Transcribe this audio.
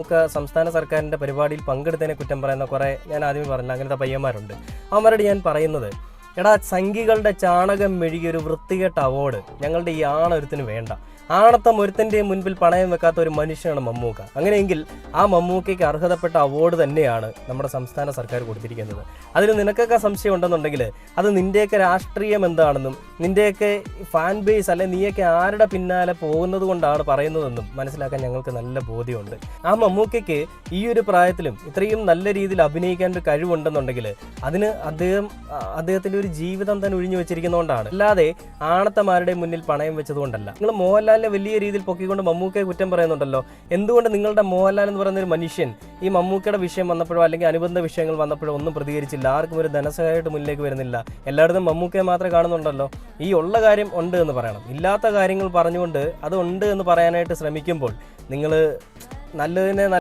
നമുക്ക് സംസ്ഥാന സർക്കാരിന്റെ പരിപാടിയിൽ പങ്കെടുത്തതിനെ കുറ്റം പറയുന്ന കുറേ ഞാൻ ആദ്യമേ പറഞ്ഞില്ല. അങ്ങനത്തെ പയ്യന്മാരുണ്ട്. അവന്മാരോട് ഞാൻ പറയുന്നത് എടാ സംഘികളുടെ ചാണകം മെഴുകിയ ഒരു വൃത്തികെട്ട അവാർഡ് ഞങ്ങളുടെ ഈ ആണൊരുത്തിന് വേണ്ട. ആണത്തം ഒരുത്തിന്റെയും മുൻപിൽ പണയം വെക്കാത്ത ഒരു മനുഷ്യനാണ് മമ്മൂക്ക. അങ്ങനെയെങ്കിൽ ആ മമ്മൂക്കയ്ക്ക് അർഹതപ്പെട്ട അവാർഡ് തന്നെയാണ് നമ്മുടെ സംസ്ഥാന സർക്കാർ കൊടുത്തിരിക്കുന്നത്. അതിൽ നിനക്കൊക്കെ സംശയം ഉണ്ടെന്നുണ്ടെങ്കിൽ അത് നിന്റെയൊക്കെ രാഷ്ട്രീയം എന്താണെന്നും നിന്റെയൊക്കെ ഫാൻ ബേസ് അല്ലെ നീയൊക്കെ ആരുടെ പിന്നാലെ പോകുന്നത് കൊണ്ടാണ് പറയുന്നതെന്നും മനസ്സിലാക്കാൻ ഞങ്ങൾക്ക് നല്ല ബോധ്യമുണ്ട്. ആ മമ്മൂക്കയ്ക്ക് ഈ ഒരു പ്രായത്തിലും ഇത്രയും നല്ല രീതിയിൽ അഭിനയിക്കാൻ ഒരു കഴിവുണ്ടെന്നുണ്ടെങ്കിൽ അതിന് അദ്ദേഹം അദ്ദേഹത്തിന്റെ ഒരു ജീവിതം തന്നെ ഒഴിഞ്ഞു വെച്ചിരിക്കുന്നതുകൊണ്ടാണ്. അല്ലാതെ ആണത്തമാരുടെ മുന്നിൽ പണയം വെച്ചതുകൊണ്ടല്ല. നിങ്ങൾ മോഹൻലാലിനെ വലിയ രീതിയിൽ പൊക്കിക്കൊണ്ട് മമ്മൂക്കയെ കുറ്റം പറയുന്നുണ്ടല്ലോ. എന്തുകൊണ്ട് നിങ്ങളുടെ മോഹൻലാൽ എന്ന് പറയുന്ന ഒരു മനുഷ്യൻ ഈ മമ്മൂക്കയുടെ വിഷയം വന്നപ്പോഴോ അല്ലെങ്കിൽ അനുബന്ധ വിഷയങ്ങൾ വന്നപ്പോഴോ ഒന്നും പ്രതികരിച്ചില്ല? ആർക്കും ഒരു ധനസഹായമായിട്ട് മുന്നിലേക്ക് വരുന്നില്ല. എല്ലായിടത്തും മമ്മൂക്കയെ മാത്രമേ കാണുന്നുണ്ടല്ലോ. ഈ ഉള്ള കാര്യം ഉണ്ട് എന്ന് പറയണം. ഇല്ലാത്ത കാര്യങ്ങൾ പറഞ്ഞുകൊണ്ട് അത് ഉണ്ട് എന്ന് പറയാനായിട്ട് ശ്രമിക്കുമ്പോൾ നിങ്ങൾ നല്ലതിനെ